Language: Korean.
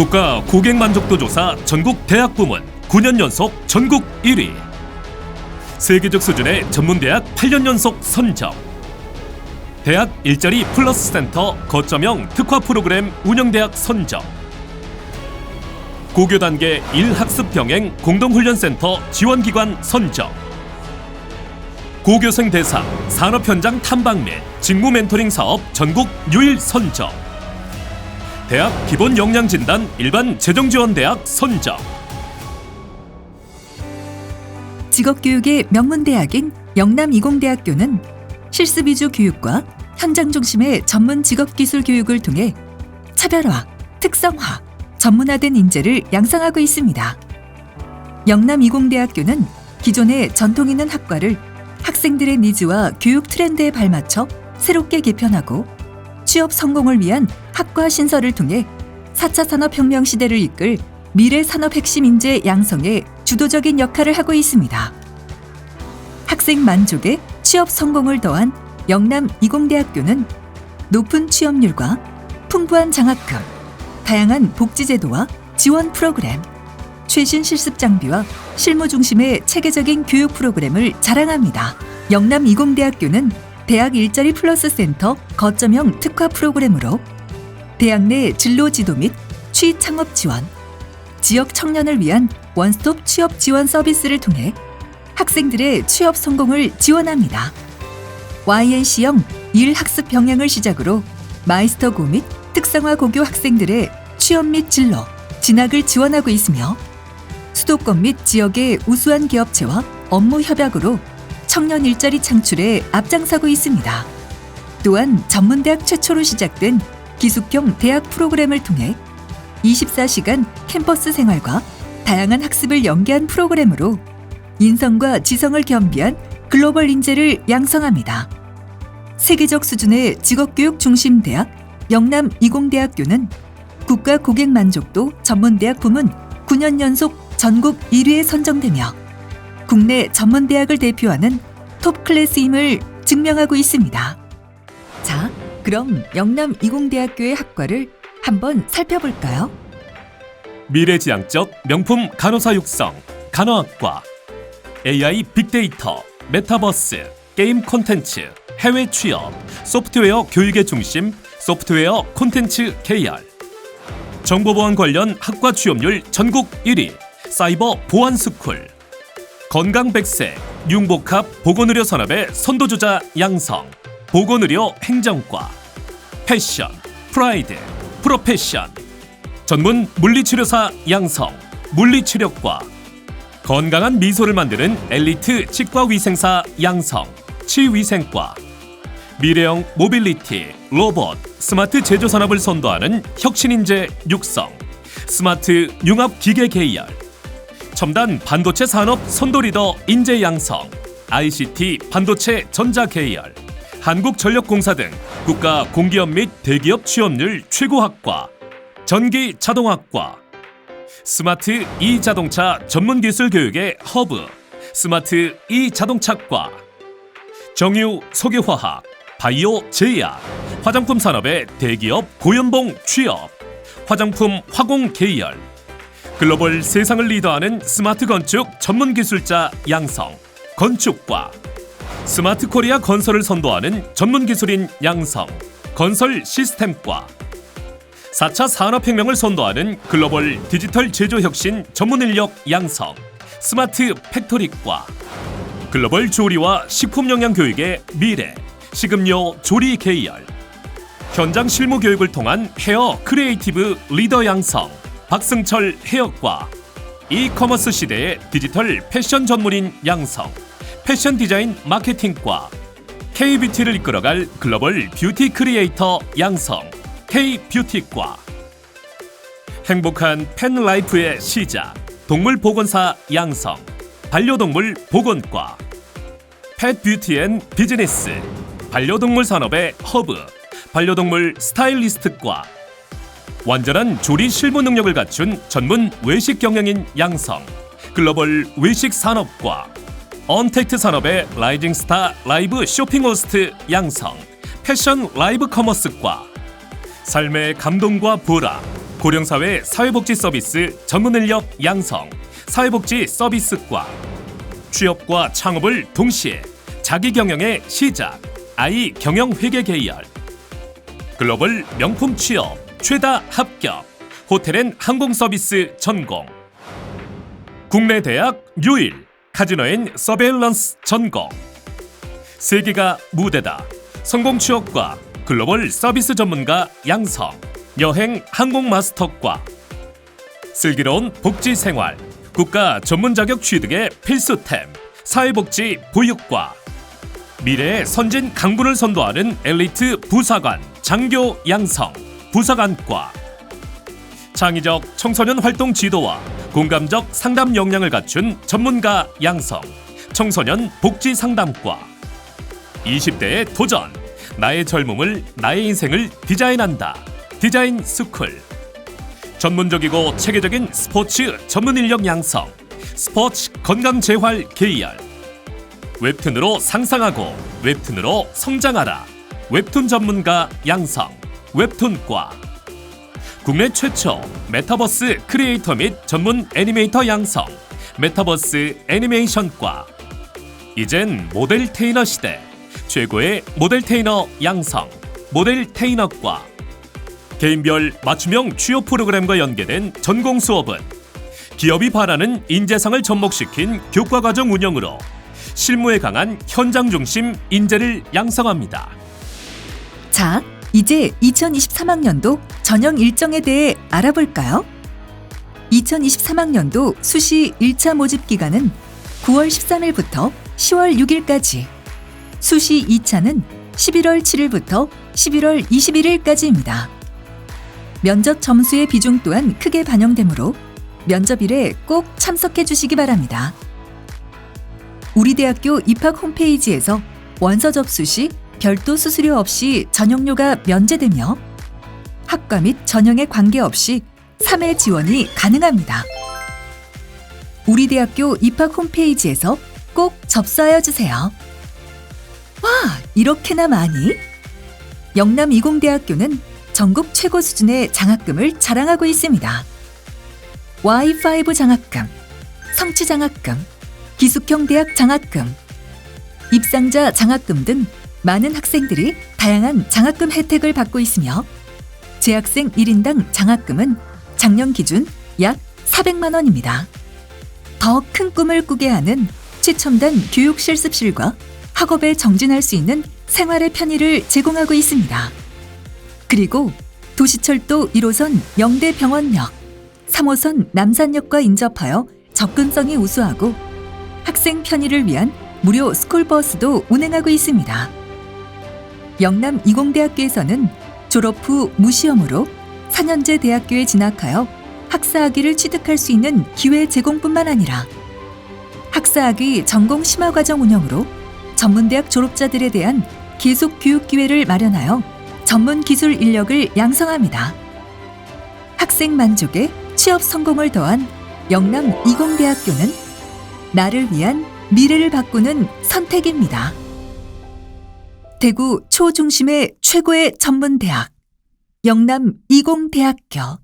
국가 고객 만족도 조사 전국 대학 부문 9년 연속 전국 1위. 세계적 수준의 전문 대학 8년 연속 선정. 대학 일자리 플러스 센터 거점형 특화 프로그램 운영대학 선정. 고교 단계 1학습 병행 공동훈련센터 지원기관 선정. 고교생 대상 산업 현장 탐방 및 직무 멘토링 사업 전국 유일 선정. 대학 기본 역량 진단 일반 재정 지원 대학 선정. 직업교육의 명문대학인 영남이공대학교는 실습 위주 교육과 현장 중심의 전문 직업기술 교육을 통해 차별화, 특성화, 전문화된 인재를 양성하고 있습니다. 영남이공대학교는 기존의 전통 있는 학과를 학생들의 니즈와 교육 트렌드에 발맞춰 새롭게 개편하고 취업 성공을 위한 학과 신설을 통해 4차 산업혁명 시대를 이끌 미래 산업 핵심 인재 양성에 주도적인 역할을 하고 있습니다. 학생 만족에 취업 성공을 더한 영남 이공대학교는 높은 취업률과 풍부한 장학금, 다양한 복지 제도와 지원 프로그램, 최신 실습 장비와 실무 중심의 체계적인 교육 프로그램을 자랑합니다. 영남 이공대학교는 대학 일자리 플러스 센터 거점형 특화 프로그램으로 대학 내 진로 지도 및 취 창업 지원, 지역 청년을 위한 원스톱 취업 지원 서비스를 통해 학생들의 취업 성공을 지원합니다. YNC형 일학습 병행을 시작으로 마이스터고 및 특성화 고교 학생들의 취업 및 진로, 진학을 지원하고 있으며 수도권 및 지역의 우수한 기업체와 업무 협약으로 청년 일자리 창출에 앞장서고 있습니다. 또한 전문대학 최초로 시작된 기숙형 대학 프로그램을 통해 24시간 캠퍼스 생활과 다양한 학습을 연계한 프로그램으로 인성과 지성을 겸비한 글로벌 인재를 양성합니다. 세계적 수준의 직업교육 중심 대학 영남 이공대학교는 국가 고객 만족도 전문대학 부문 9년 연속 전국 1위에 선정되며 국내 전문대학을 대표하는 톱 클래스임을 증명하고 있습니다. 자, 그럼 영남 이공대학교의 학과를 한번 살펴볼까요? 미래지향적 명품 간호사 육성 간호학과 AI 빅데이터 메타버스 게임 콘텐츠 해외 취업 소프트웨어 교육의 중심 소프트웨어 콘텐츠 계열 정보보안 관련 학과 취업률 전국 1위 사이버 보안 스쿨. 건강 백세 융복합 보건의료 산업의 선도주자 양성 보건의료 행정과 패션 프라이드 프로페션 전문 물리치료사 양성 물리치료과 건강한 미소를 만드는 엘리트 치과위생사 양성 치위생과 미래형 모빌리티 로봇 스마트 제조 산업을 선도하는 혁신인재 육성 스마트 융합 기계 계열 첨단 반도체 산업 선도 리더 인재 양성 ICT 반도체 전자 계열 한국전력공사 등 국가 공기업 및 대기업 취업률 최고 학과 전기 자동학과 스마트 이 자동차 전문 기술 교육의 허브 스마트 이 자동차과 정유 소계화학 바이오 제약 화장품 산업의 대기업 고연봉 취업 화장품 화공 계열 글로벌 세상을 리더하는 스마트 건축 전문 기술자 양성 건축과 스마트 코리아 건설을 선도하는 전문 기술인 양성 건설 시스템과 4차 산업혁명을 선도하는 글로벌 디지털 제조 혁신 전문 인력 양성 스마트 팩토리과 글로벌 조리와 식품 영양 교육의 미래 식음료 조리 계열 현장 실무 교육을 통한 헤어 크리에이티브 리더 양성 박승철 헤어과 이커머스 시대의 디지털 패션 전문인 양성 패션 디자인 마케팅과 K-뷰티를 이끌어갈 글로벌 뷰티 크리에이터 양성 K-뷰티과 행복한 팬라이프의 시작 동물 보건사 양성 반려동물 보건과 펫뷰티 앤 비즈니스 반려동물 산업의 허브 반려동물 스타일리스트과 완전한 조리 실무 능력을 갖춘 전문 외식 경영인 양성 글로벌 외식 산업과 언택트 산업의 라이징 스타 라이브 쇼핑 호스트 양성 패션 라이브 커머스과 삶의 감동과 보람 고령사회 사회복지 서비스 전문 인력 양성, 사회복지 서비스과 취업과 창업을 동시에 자기 경영의 시작, 아이 경영 회계 계열 글로벌 명품 취업 최다 합격 호텔 앤 항공 서비스 전공. 국내 대학 유일 카지노 앤 서베일런스 전공 세계가 무대다. 성공 취업과 글로벌 서비스 전문가 양성 여행 항공 마스터과 슬기로운 복지 생활 국가 전문 자격 취득의 필수템 사회복지 보육과 미래의 선진 강군을 선도하는 엘리트 부사관 장교 양성 부사관과 창의적 청소년 활동 지도와 공감적 상담 역량을 갖춘 전문가 양성 청소년 복지 상담과 20대의 도전 나의 젊음을 나의 인생을 디자인한다. 디자인 스쿨. 전문적이고 체계적인 스포츠 전문 인력 양성 스포츠 건강 재활 계열 웹툰으로 상상하고 웹툰으로 성장하라. 웹툰 전문가 양성 웹툰과 국내 최초 메타버스 크리에이터 및 전문 애니메이터 양성 메타버스 애니메이션과 이젠 모델 테이너 시대 최고의 모델 테이너 양성 모델 테이너과 개인별 맞춤형 취업 프로그램과 연계된 전공 수업은 기업이 바라는 인재상을 접목시킨 교과과정 운영으로 실무에 강한 현장 중심 인재를 양성합니다. 자, 이제 2023학년도 전형 일정에 대해 알아볼까요? 2023학년도 수시 1차 모집 기간은 9월 13일부터 10월 6일까지, 수시 2차는 11월 7일부터 11월 21일까지입니다. 면접 점수의 비중 또한 크게 반영되므로 면접일에 꼭 참석해 주시기 바랍니다. 우리 대학교 입학 홈페이지에서 원서 접수 시 별도 수수료 없이 전형료가 면제되며 학과 및 전형에 관계없이 3회 지원이 가능합니다. 우리 대학교 입학 홈페이지에서 꼭 접수하여 주세요. 와, 이렇게나 많이? 영남 이공대학교는 전국 최고 수준의 장학금을 자랑하고 있습니다. Y5 장학금, 성취 장학금, 기숙형 대학 장학금, 입상자 장학금 등 많은 학생들이 다양한 장학금 혜택을 받고 있으며 재학생 1인당 장학금은 작년 기준 약 400만 원입니다. 더 큰 꿈을 꾸게 하는 최첨단 교육 실습실과 학업에 정진할 수 있는 생활의 편의를 제공하고 있습니다. 그리고 도시철도 1호선 영대병원역, 3호선 남산역과 인접하여 접근성이 우수하고 학생 편의를 위한 무료 스쿨버스도 운행하고 있습니다. 영남 이공대학교에서는 졸업 후 무시험으로 4년제 대학교에 진학하여 학사학위를 취득할 수 있는 기회 제공뿐만 아니라 학사학위 전공 심화 과정 운영으로 전문대학 졸업자들에 대한 계속 교육 기회를 마련하여 전문 기술 인력을 양성합니다. 학생 만족에 취업 성공을 더한 영남 이공대학교는 나를 위한 미래를 바꾸는 선택입니다. 대구 초중심의 최고의 전문대학 영남 이공대학교